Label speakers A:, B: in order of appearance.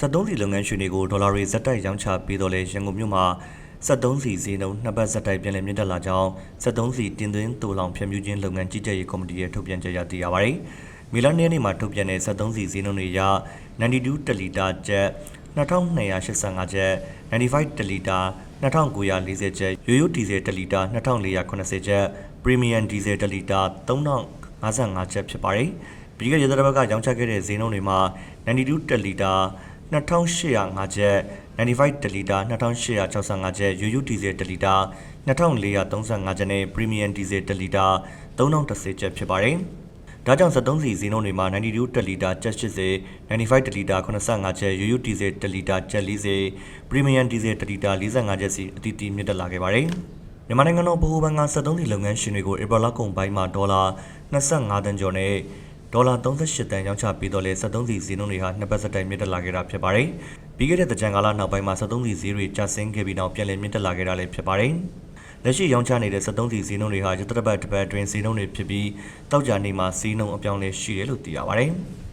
A: 73စီလုပ်ငန်းရှင်တွေကိုဒေါ်လာတွေဇက်တိုက်ရောင်းချပေးတော့လဲရန်ကုန်မြို့မှာ73စီဈေးနှုန်းနှစ်ပတ်ဇက်တိုက်ပြန်လည်မြင့်တက်လာကြောင်း73စီတင်သွင်းတူလောင်ဖြန့်ဖြူးခြင်းလုပ်ငန်းကြီးကြပ်ရေးကော်မတီရဲ့ထုတ်ပြန်ချက်အရသိရပါတယ်။မီလန်နေ့နေ့မှာထုတ်ပြန်တဲ့73စီဈေးနှုန်းတွေအရ92တလီတာကျပ်2285ကျပ်95တလီတာ2940ကျပ်ရိုးရိုးဒီဇယ်တလီတာ2480ကျပ်ပရီမီယံဒီဇယ်တလီတာ3055ကျပ်ဖြစ်ပါတယ်။ပြီးခဲ့တဲ့ရက်သတ္တပတ်ကရောင်းချခဲ့တဲ့ဈေးနှုန်းတွေမှာ92တလီတာ 2805ကျပ်95တလီတာ2865ကျပ်ရိုးရိုးဒီဇယ်တလီတာ2435ကျပ်နဲ့ပရီမီယံဒီဇယ်တလီတာ3010ကျပ်ဖြစ်ပါတယ်။ဒါကြောင့်73စီဈေးနှုန်းတွေမှာ92တလီတာကျပ်80 95တလီတာ85ကျပ်ရိုးရိုးဒီဇယ်တလီတာကျပ်40ပရီမီယံဒီဇယ်တလီတာ45ကျပ်စီအတီးတီးမြင့်တက်လာခဲ့ပါတယ်။မြန်မာနိုင်ငံတော်ဗဟိုဘဏ်က73စီလုပ်ငန်းရှင်တွေကိုဧပြီလကုန်ပိုင်းမှာဒေါ်လာ25တန်းကျော်နဲ့ ဒေါ်လာ38တန်းရောင်းချပေးတော့လဲ73စီဈေးနှုန်းတွေဟာနှစ်ပတ်ဆက်တိုက်မြင့်တက်လာခဲ့တာဖြစ်ပါတယ်။ပြီးခဲ့တဲ့တကြံကာလနောက်ပိုင်းမှာ73စီဈေးတွေကျဆင်းခဲ့ပြီးနောက်ပြန်လည်မြင့်တက်လာခဲ့တာလည်းဖြစ်ပါတယ်။လက်ရှိရောင်းချနေတဲ့73စီဈေးနှုန်းတွေဟာရတပတ်တစ်ပတ်အတွင်းဈေးနှုန်းတွေဖြစ်ပြီးတောက်ကြနေမှာဈေးနှုန်းအပြောင်းလဲရှိတယ်လို့သိရပါတယ်။